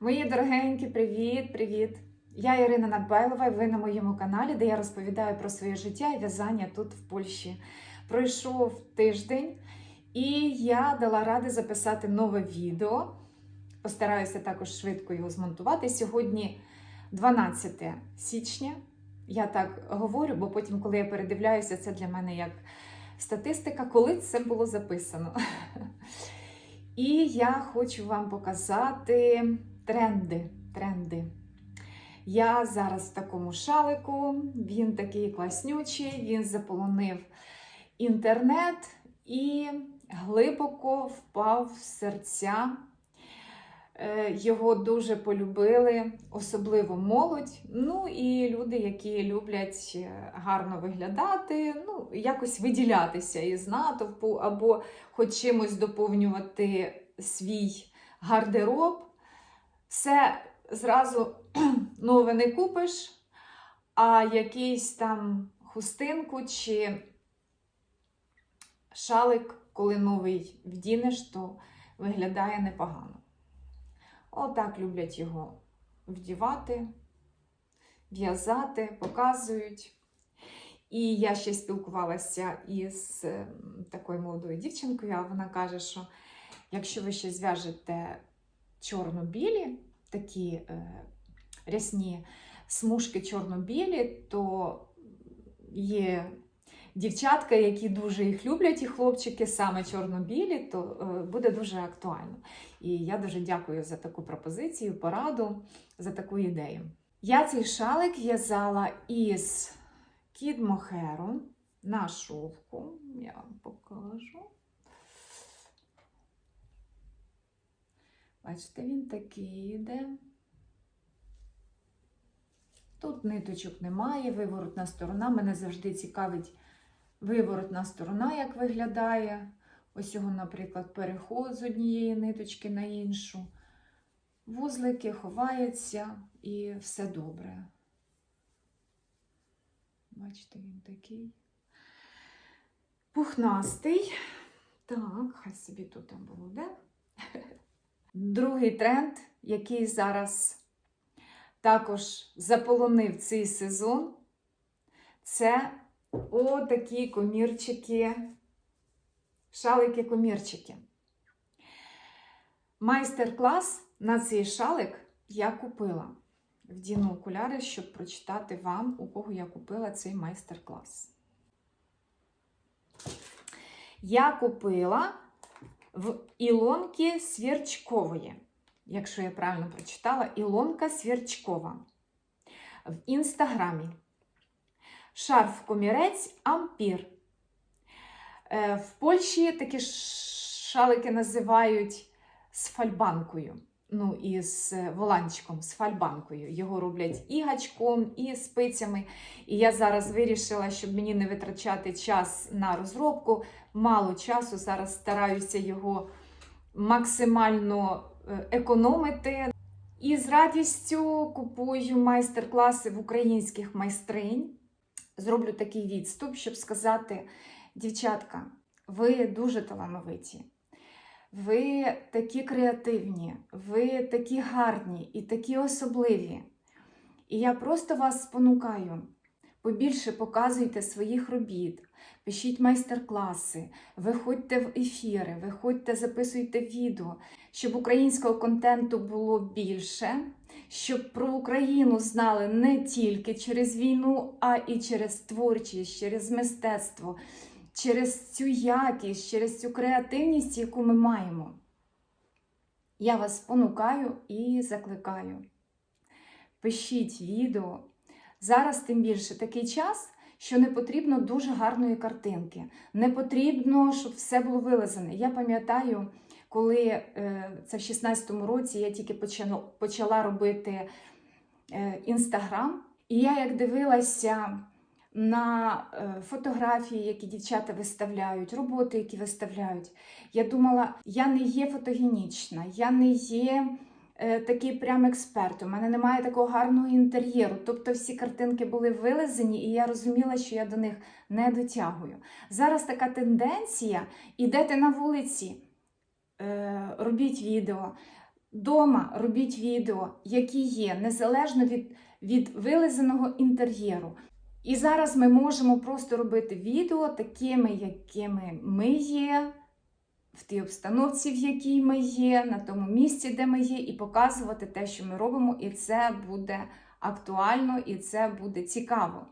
Мої дорогенькі, привіт, привіт! Я Ірина Надбайлова, і ви на моєму каналі, де я розповідаю про своє життя і в'язання тут в Польщі. Пройшов тиждень, і я дала ради записати нове відео. Постараюся також швидко його змонтувати. Сьогодні 12 січня. Я так говорю, бо потім, коли я передивляюся, це для мене як статистика, коли це було записано. І я хочу вам показати тренди. тренди. Я зараз в такому шалику, він такий класнючий, він заполонив інтернет і глибоко впав в серця. Е, Його дуже полюбили, особливо молодь. Ну і люди, які люблять е, гарно виглядати, ну, якось виділятися із натовпу, або хоч чимось доповнювати свій гардероб. Все зразу нове не купиш, а якийсь там хустинку чи шалик, коли новий вдінеш, то виглядає непогано. Отак люблять його вдівати, в'язати, показують. І я ще спілкувалася із ем, такою молодою дівчинкою, а вона каже, що якщо ви ще зв'яжете чорно-білі, такі е, рясні смужки чорно-білі, то є дівчатка, які дуже їх люблять, і хлопчики саме чорно-білі, то е, буде дуже актуально. І я дуже дякую за таку пропозицію, пораду, за таку ідею. Я цей шалик в'язала із кід Мохеру на шовку. Я вам покажу. Бачите, він такий йде. Тут ниточок немає, виворотна сторона. Мене завжди цікавить виворотна сторона, як виглядає. Ось його, наприклад, переход з однієї ниточки на іншу. Вузлики ховаються і все добре. Бачите, він такий пухнастий. Так, хай собі тут там буде. Другий тренд, який зараз також заполонив цей сезон, це отакі комірчики, шалики-комірчики. Майстер-клас на цей шалик я купила. Вдіну окуляри, щоб прочитати вам, у кого я купила цей майстер-клас. Я купила в Ілонки Свірчкової. Якщо я правильно прочитала, Ілонка Свірчкова. В інстаграмі. Шарф комірець Ампір. Е, В Польщі такі шалики називають з фальбанкою. Ну, і з воланчиком, з фальбанкою. Його роблять і гачком, і спицями. І я зараз вирішила, щоб мені не витрачати час на розробку. Мало часу. Зараз стараюся його максимально е, економити. І з радістю купую майстер-класи в українських майстринь. Зроблю такий відступ, щоб сказати, дівчатка, ви дуже талановиті. Ви такі креативні, ви такі гарні і такі особливі. І я просто вас спонукаю. Побільше показуйте своїх робіт, пишіть майстер-класи, виходьте в ефіри, виходьте, записуйте відео, щоб українського контенту було більше, щоб про Україну знали не тільки через війну, а і через творчість, через мистецтво, через цю якість, через цю креативність, яку ми маємо. Я вас спонукаю і закликаю. Пишіть відео. Зараз тим більше такий час, що не потрібно дуже гарної картинки. Не потрібно, щоб все було вилазене. Я пам'ятаю, коли е, це в 16-му році я тільки почала, робити е, інстаграм, і я як дивилася на е, фотографії, які дівчата виставляють, роботи, які виставляють, я думала, я не є фотогенічна, я не є е, такий прям експерт. У мене немає такого гарного інтер'єру. Тобто всі картинки були вилизані, і я розуміла, що я до них не дотягую. Зараз така тенденція: ідете на вулиці, е, робіть відео. Дома робіть відео, які є, незалежно від, від вилизаного інтер'єру. І зараз ми можемо просто робити відео такими, якими ми є, в тій обстановці, в якій ми є, на тому місці, де ми є, і показувати те, що ми робимо, і це буде актуально, і це буде цікаво.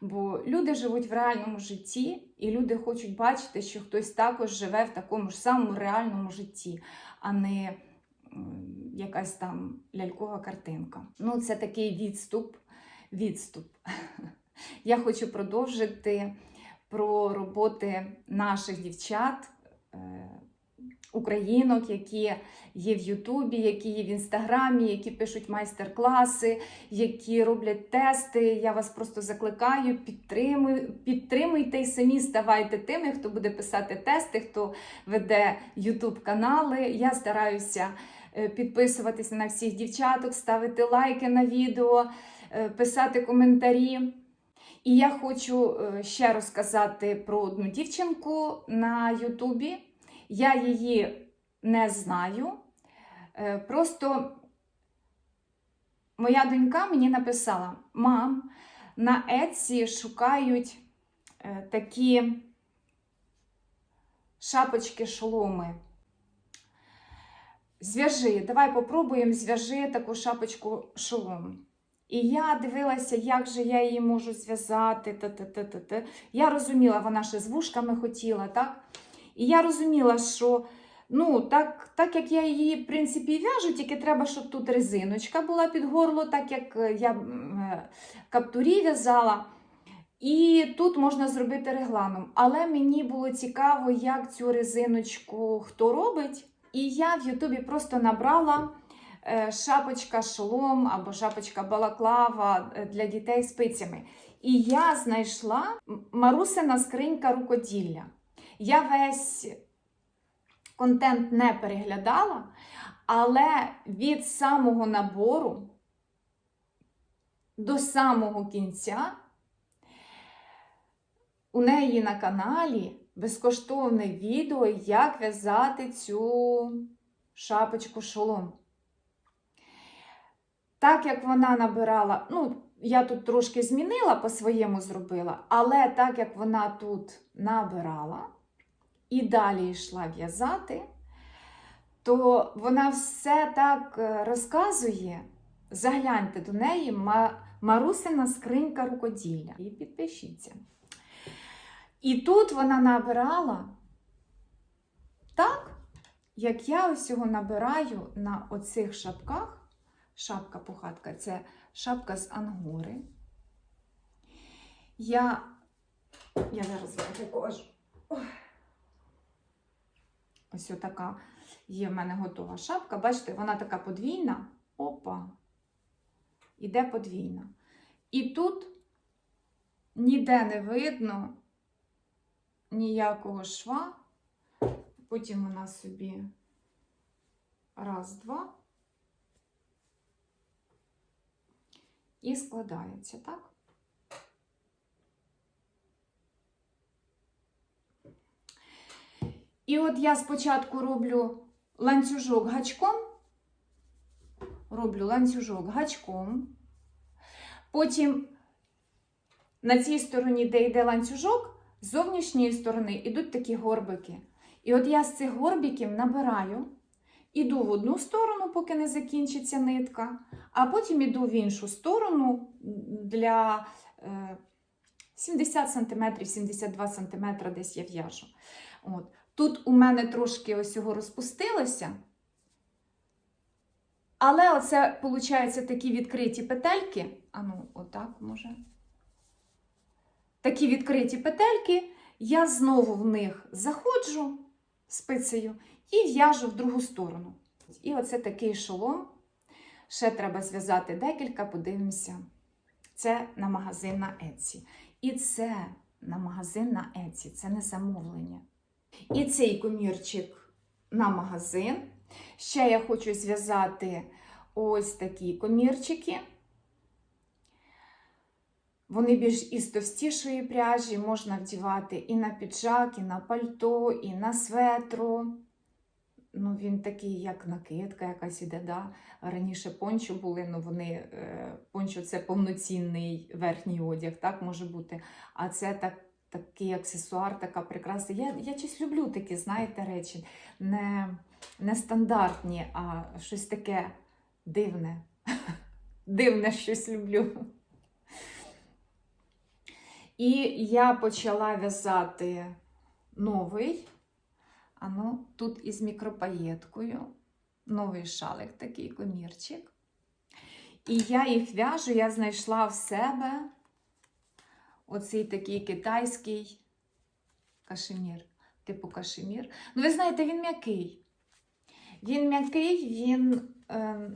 Бо люди живуть в реальному житті, і люди хочуть бачити, що хтось також живе в такому ж самому реальному житті, а не якась там лялькова картинка. Ну, це такий відступ. Відступ. Я хочу продовжити про роботи наших дівчат, е, українок, які є в Ютубі, які є в Інстаграмі, які пишуть майстер-класи, які роблять тести. Я вас просто закликаю, підтримуй, підтримуйте і самі ставайте тими, хто буде писати тести, хто веде Ютуб канали. Я стараюся е, підписуватися на всіх дівчаток, ставити лайки на відео, е, писати коментарі. І я хочу е, ще розказати про одну дівчинку на Ютубі. Я її не знаю. Е, Просто моя донька мені написала: мам, на Etsy шукають е, такі шапочки-шоломи. Зв'яжи, давай попробуємо, зв'яжи таку шапочку шолом. І я дивилася, як же я її можу зв'язати. та-та-та-та-та. Я розуміла, вона ще з вушками хотіла, так? І я розуміла, що ну, так, так як я її, в принципі, в'яжу, тільки треба, щоб тут резиночка була під горло, так як е, я е, каптурі в'язала. І тут можна зробити регламент. Але мені було цікаво, як цю резиночку хто робить. І я в Ютубі просто набрала шапочка шолом або шапочка балаклава е, для дітей з пицями. І я знайшла Марусина скринька рукоділля. Я весь контент не переглядала, але від самого набору до самого кінця у неї на каналі безкоштовне відео, як в'язати цю шапочку шолом. Так як вона набирала, ну, я тут трошки змінила, по-своєму зробила, але так як вона тут набирала і далі йшла в'язати, то вона все так е, розказує. Загляньте до неї Марусина скринька рукоділля. І підпишіться. І тут вона набирала так, як я ось його набираю на оцих шапках. Шапка пухатка це шапка з ангори. Я, я зараз вам покажу. Ось така є в мене готова шапка. Бачите, вона така подвійна. Опа. Іде подвійна. І тут ніде не видно ніякого шва. Потім вона собі раз, два. І складається, так? І от я спочатку роблю ланцюжок гачком, роблю ланцюжок гачком, потім на цій стороні, де йде ланцюжок, з зовнішньої сторони йдуть такі горбики. І от я з цих горбиків набираю, іду в одну сторону, поки не закінчиться нитка, а потім іду в іншу сторону для е, 70 см, 72 см десь я в'яжу. От. Тут у мене трошки ось його розпустилося. Але оце, виходить, такі відкриті петельки. А ну, отак може. Такі відкриті петельки, я знову в них заходжу спицею і в'яжу в другу сторону. І оце такий шолом. Ще треба зв'язати декілька, подивимося. Це на магазин на Etsy. І це на магазин на Etsy, це не замовлення. І цей комірчик на магазин. Ще я хочу зв'язати ось такі комірчики. Вони більш із товстішої пряжі можна вдівати і на піджак, і на пальто, і на светру. Ну, він такий, як накидка якась іде. Да? Раніше пончо були, ну вони е, пончо це повноцінний верхній одяг, так може бути. А це так, такий аксесуар, така прикраса. Я, я щось люблю такі, знаєте, речі. Не, не стандартні, а щось таке дивне. Дивне щось люблю. І я почала в'язати новий. А ну, тут із мікропаєткою. Новий шалик, такий комірчик. І я їх в'яжу, я знайшла в себе оцей такий китайський кашемір, типу кашемір. Ну, ви знаєте, він м'який. Він м'який, він, е,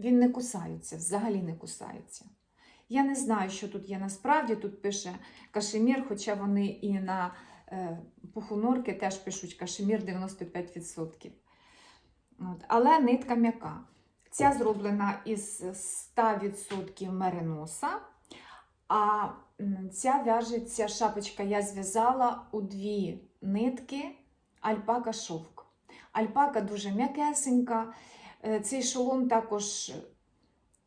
він не кусається, взагалі не кусається. Я не знаю, що тут є насправді. Тут пише кашемір, хоча вони і на пухунорки теж пишуть кашемір 95%. От. Але нитка м'яка. Ця зроблена із 100% мериноса, а ця в'яжеться шапочка я зв'язала у дві нитки альпака шовк. Альпака дуже м'якесенька. Е, Цей шолом також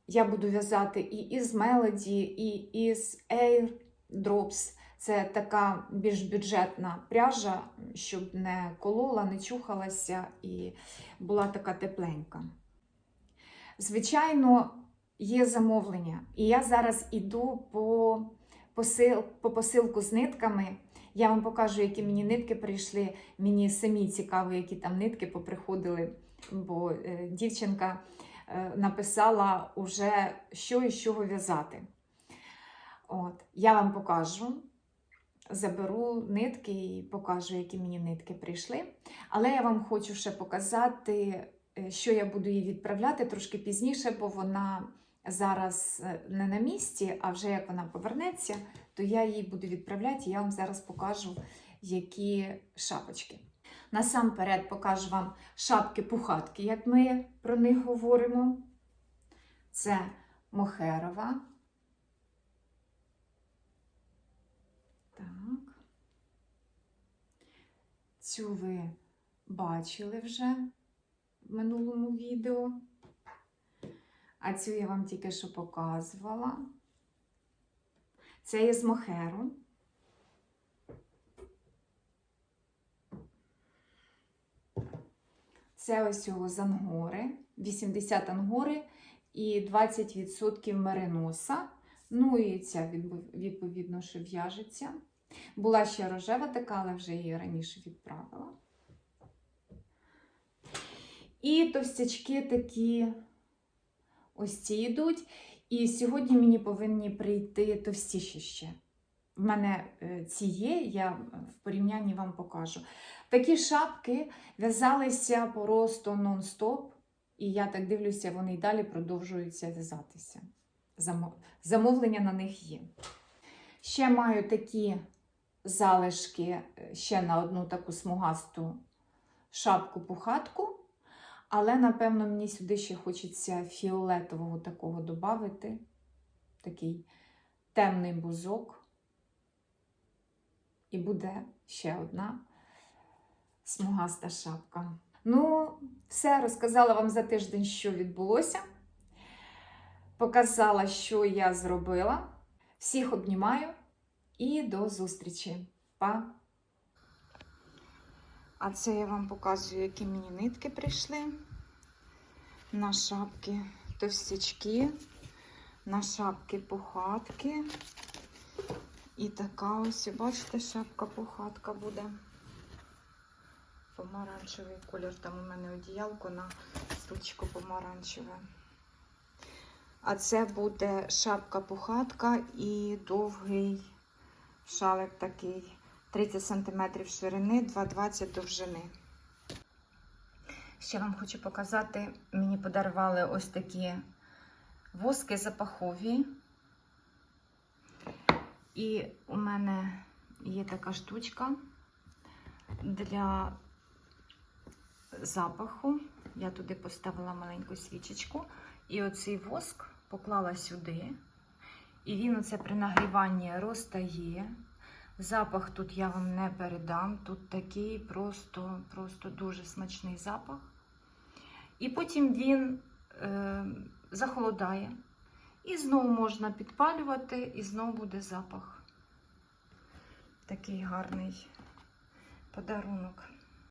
я буду в'язати і із Melody, і із Air Drops. Це така більш бюджетна пряжа, щоб не колола, не чухалася і була така тепленька. Звичайно, є замовлення. І я зараз іду по, посил, по посилку з нитками. Я вам покажу, які мені нитки прийшли. Мені самі цікаво, які там нитки поприходили, бо е, дівчинка е, написала уже, що і з чого в'язати. От, я вам покажу. Заберу нитки і покажу, які мені нитки прийшли. Але я вам хочу ще показати, е, що я буду їй відправляти трошки пізніше, бо вона зараз е, не на місці, а вже як вона повернеться, то я їй буду відправляти, і я вам зараз покажу, які шапочки. Насамперед покажу вам шапки-пухатки, як ми про них говоримо. Це Мохерова. Цю ви бачили вже в минулому відео. А цю я вам тільки що показувала. Це є з мохеру. Це ось його з ангори, 80 ангори і 20% мериноса. Ну і ця відповідно, що в'яжеться. Була ще рожева така, але вже її раніше відправила. І товстячки такі ось ці йдуть. І сьогодні мені повинні прийти товстіші ще. В мене е, ці є, я в порівнянні вам покажу. Такі шапки в'язалися просто нон-стоп, і я так дивлюся, вони й далі продовжуються в'язатися. Замовлення на них є. Ще маю такі залишки е, ще на одну таку смугасту шапку-пухатку. Але, напевно, мені сюди ще хочеться фіолетового такого додати. Такий темний бузок. І буде ще одна смугаста шапка. Ну, все, розказала вам за тиждень, що відбулося. Показала, що я зробила. Всіх обнімаю і до зустрічі. Па! А це я вам показую, які мені нитки прийшли. На шапки товстячки, на шапки пухатки. І така ось, бачите, шапка-пухатка буде. Помаранчевий колір. Там у мене одіялко на стручку помаранчеве. А це буде шапка-пухатка і довгий шалик такий. 30 см ширини, 2,20 довжини. Ще вам хочу показати, мені подарували ось такі воски запахові. І у мене є така штучка для запаху. Я туди поставила маленьку свічечку. І оцей воск поклала сюди. І він оце при нагріванні розтає. Запах тут я вам не передам. Тут такий просто, просто дуже смачний запах. І потім він е, захолодає. І знову можна підпалювати, і знову буде запах. Такий гарний подарунок.